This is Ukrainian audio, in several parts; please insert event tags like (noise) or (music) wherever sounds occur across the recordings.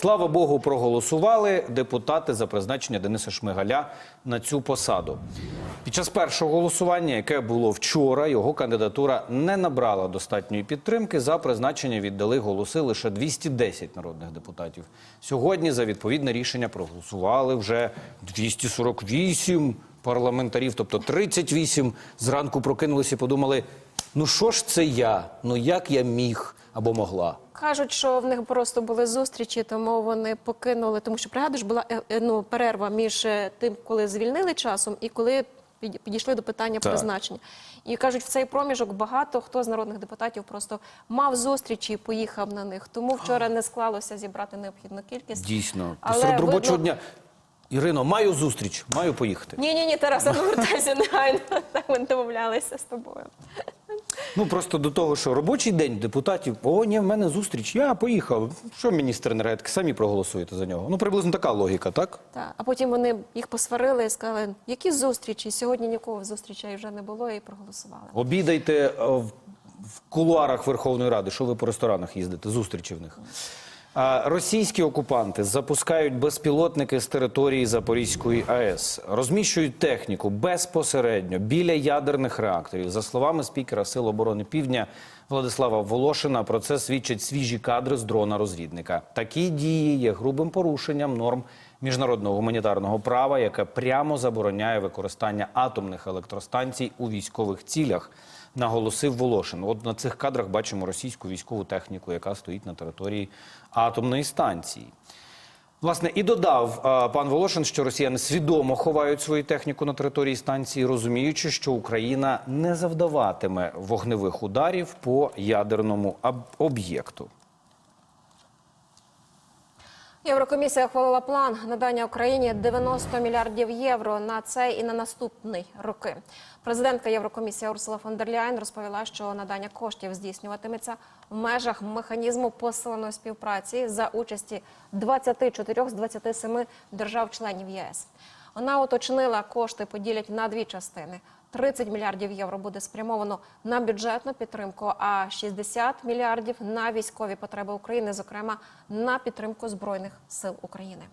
слава Богу, проголосували депутати за призначення Дениса Шмигаля на цю посаду. Під час першого голосування, яке було вчора, його кандидатура не набрала достатньої підтримки. За призначення віддали голоси лише 210 народних депутатів. Сьогодні за відповідне рішення проголосували вже 248 парламентарів, тобто 38 зранку прокинулися і подумали: ну що ж це я? Ну як я міг або могла? Кажуть, що в них просто були зустрічі, тому вони покинули. Тому що пригадуєш, була е, е, ну, перерва між е, тим, коли звільнили часом, і коли під- підійшли до питання Так. призначення. І кажуть, в цей проміжок багато хто з народних депутатів просто мав зустрічі і поїхав на них. Тому вчора не склалося зібрати необхідну кількість. Дійсно, Але посеред робочого видно- дня. Ірино, маю зустріч, маю поїхати. Ні, ні, ні, Тараса, (laughs) не вертайся негайно. Так ми домовлялися з тобою. Ну просто до того, що робочий день депутатів, о, ні, в мене зустріч, я поїхав. Що міністр енергетики, самі проголосуєте за нього. Ну, приблизно така логіка, так? Так. А потім вони їх посварили і сказали, які зустрічі? Сьогодні нікого зустрічей вже не було і проголосували. Обідайте е, в, в кулуарах Верховної Ради, що ви по ресторанах їздите, зустрічі в них. Російські окупанти запускають безпілотники з території Запорізької АЕС, розміщують техніку безпосередньо біля ядерних реакторів. За словами спікера Сил оборони Півдня Владислава Волошина, про це свідчать свіжі кадри з дрона розвідника. Такі дії є грубим порушенням норм міжнародного гуманітарного права, яке прямо забороняє використання атомних електростанцій у військових цілях. Наголосив Волошин. От на цих кадрах бачимо російську військову техніку, яка стоїть на території атомної станції. Власне, і додав а, пан Волошин, що росіяни свідомо ховають свою техніку на території станції, розуміючи, що Україна не завдаватиме вогневих ударів по ядерному об'єкту. Єврокомісія ухвалила план надання Україні 90 мільярдів євро на цей і на наступний роки. Президентка Єврокомісії Урсула фон дер Ляйн розповіла, що надання коштів здійснюватиметься в межах механізму посиленої співпраці за участі 24 з 27 держав-членів ЄС. Вона уточнила, кошти поділять на дві частини. 30 мільярдів євро буде спрямовано на бюджетну підтримку, а 60 мільярдів на військові потреби України, зокрема на підтримку збройних сил України.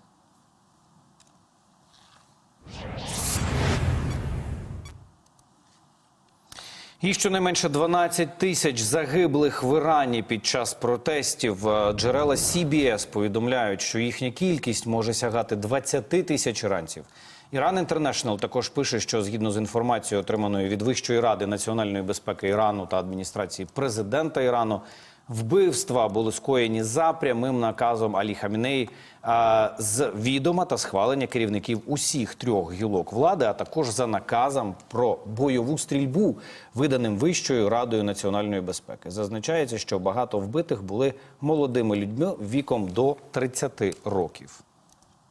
І щонайменше 12 тисяч загиблих в Ірані під час протестів. Е, Джерела CBS повідомляють, що їхня кількість може сягати 20 тисяч іранців. Іран Інтернешнл також пише, що згідно з інформацією, отриманою від Вищої ради національної безпеки Ірану та адміністрації президента Ірану, вбивства були скоєні за прямим наказом Алі Хамінеї з відома та схвалення керівників усіх трьох гілок влади, а також за наказом про бойову стрільбу, виданим Вищою радою національної безпеки. Зазначається, що багато вбитих були молодими людьми віком до 30 років.